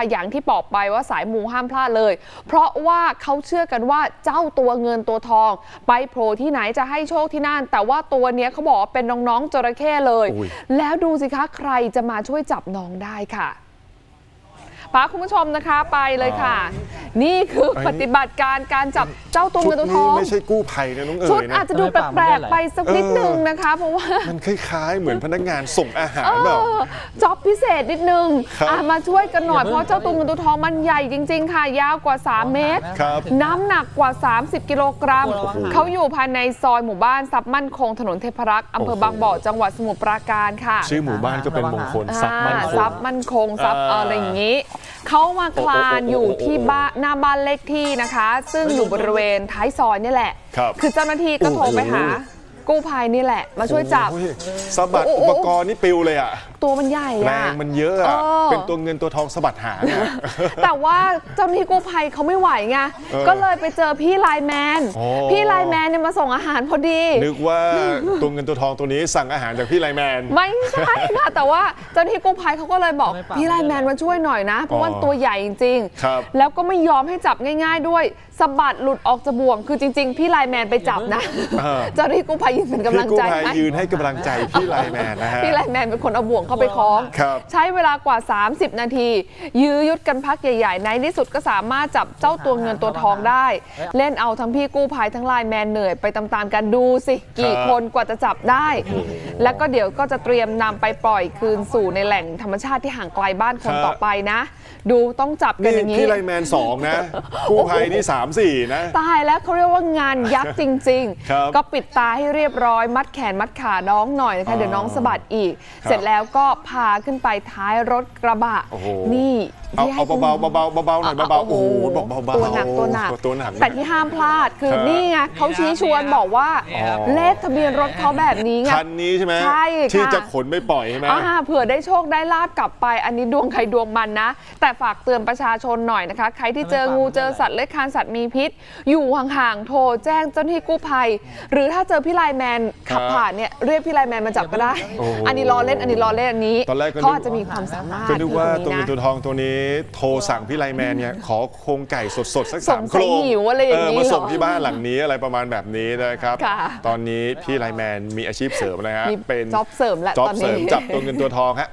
อย่างที่บอกไปว่าสายมูห้ามพลาดเลย เพราะว่าเขาเชื่อกันว่าเจ้าตัวเงินตัวทอง ไปโผล่ที่ไหนจะให้โชคที่นั่น แต่ว่าตัวเนี้ยเขาบอกว่าเป็นน้องๆจระเข้เลยอุ้ยแล้วดูสิคะใครจะมาช่วยจับน้องได้ค่ะพาคุณผู้ชมนะคะไปเลยค่ะ นี่คือปฏิบัติการการจับเจ้าตัวชุเงิดนตัวทนี้องไม่ใช่กู้ภัยนะน้องเอ๋ชุดยนะอาจจะดูแปลกๆไปสักนิดนึงนะคะเพราะว่ามันคล้ายๆ เหมือนพนักงานส่งอาหารเอแบบอจ็อบพิเศษนิดนึงครับอะมาช่วยกันหน่อยเพราะเจ้าตัวเงินตัวทองมันใหญ่จริง ๆ ค่ะ ยาวกว่า 3 เมตรครับน้ำหนักกว่า 30 กิโลกรัมโอ้โหเขาอยู่ภายในซอยหมู่บ้านทรัพย์มั่นคงถนนเทพรักษ์อำเภอบางบ่อจังหวัดสมุทรปราการค่ะ ชื่อหมู่บ้านก็เป็นมงคลทรัพย์มั่นคอ่างทรัพย์มั่นคงทรัพย์อ่าอะไรอย่างนี้ เขามาคลานอยู่ที่บ้านหน้าบ้านเลขที่นะคะ ซึ่งอยู่บริเวณท้ายซอยนี่แหละครับคือเจ้าหน้าที่ก็โทรไปหา กู้ภัยนี่แหละ มาช่วยจับโอ้ยสะบัดโอ้โหอุปกรณ์นี่ปิวเลยอะตัวมันใหญ่แรอะ งมันเยอะอะเออ เป็นตัวเงินตัวทองสะบัดหางอะ แต่ว่าเจ้าหน้าที่กู้ภัยเขาไม่ไหวไง เออก็เลยไปเจอพี่ไลน์แมนโอ้พี่ไลน์แมนเนี่ยมาส่งอาหารพอดี นึกว่าตัวเงินตัวทองตัวนี้สั่งอาหารจากพี่ไลแมน ไม่ใช่ค่ะ แต่ว่าเจ้าหน้าที่กู้ภัยเขาก็เลยบอกไม่ปรับ พี่ไลน์แมนมาช่วยหน่อยนะ เพราะว่าอ๋อตัวใหญ่จริงครับ ๆ แล้วก็ไม่ยอมให้จับง่าย ๆ ด้วยสะบัดหลุดออกจากบ่วง คือจริง ๆ พี่ไลน์แมนไปจับนะเออเจ้าหน้าที่กู้ภัยยืนเป็นกำลัพี่งกู้ใจภัยให้ยืนให้กำลังใจพี่ไลแมนนะฮะ พี่ไลน์แมนเป็นคนเอาบ่วงเข้าไปคล้อง ครับใช้เวลากว่า 30 นาที ยื้อยุดกันพักใหญ่ๆ ในที่สุดก็สามารถจับเจ้าตัวเงินตัวทองได้ เล่นเอาทั้งพี่กู้ภัยทั้งไลน์แมนเหนื่อยไปตามๆกันดูสิ กี่ครับ คนกว่าจะจับได้ แล้วก็เดี๋ยวก็จะเตรียมนำไปปล่อยคืนสู่ในแหล่งธรรมชาติที่ห่างไกลบ้านคนต่อไปนะ ดูต้องจับกันนี่อย่างนี้ พี่ไลแมนสองนะกู้ภัยนี่สามสี่นะ ตายแล้วเขาเรียกว่างานยักษ์จริง ครับๆ ก็ปิดตาให้เรียบร้อย มัดแขนมัดขาน้องหน่อยนะคะอ๋อเดี๋ยวน้องสะบัดอีกครับเสร็จแล้วก็พาขึ้นไปท้ายรถกระบะ โอ้โห นี่เอาที่ให้เอาคุณ เบาๆเบาๆเบาๆหน่อยเบาๆโอ้โหบอกเบาๆตัวหนักตัวหนัก ตัวหนัก แต่ที่ห้ามพลาดคือครับนี่ไงเขาชี้ชวนบอกว่า อ๋อ เลขทะเบียนรถเขาแบบนี้ไง คันนี้ใช่ไหมใช่ค่ะ ที่จะขนไปปล่อยใช่ไหม อ่าเผื่อได้โชคได้ลาบกลับไป อันนี้ดวงใครดวงมันนะ แต่ฝากเตือนประชาชนหน่อยนะคะ ใครที่เจองูเจอสัตว์เลื้อยคลานสัตว์มีพิษ อยู่ห่างๆโทรแจ้งเจ้าหน้าที่กู้ภัย หรือถ้าเจอพี่ไลน์แมนขับครับผ่านเนี่ยเรียกพี่ไลน์แมนมาจับก็ได้ โอ้โหอันนี้รอเล่นอันนี้รอเล่นอันนี้ตอนแรกก็นึก เขาอาจจะมีความสามารถก็นึกว่าที่ตัวตรงเงินี้นตัวนะทองตัวนี้โทรสั่งพี่ไลแมนเนี่ยขอโครงไก่สดๆ สักสสางมสัโคยรงหิวอะไรอย่างนี้เมาส่งเหรอที่บ้านหลังนี้อะไรประมาณแบบนี้นะครับ ค่ะตอนนี้พี่ไลแมนมีอาชีพเสริมนะฮะมีเป็นจ็อบเสริมแหละจ็อบตอนนี้เสริมจับตัวเงินตัวทองฮะอะ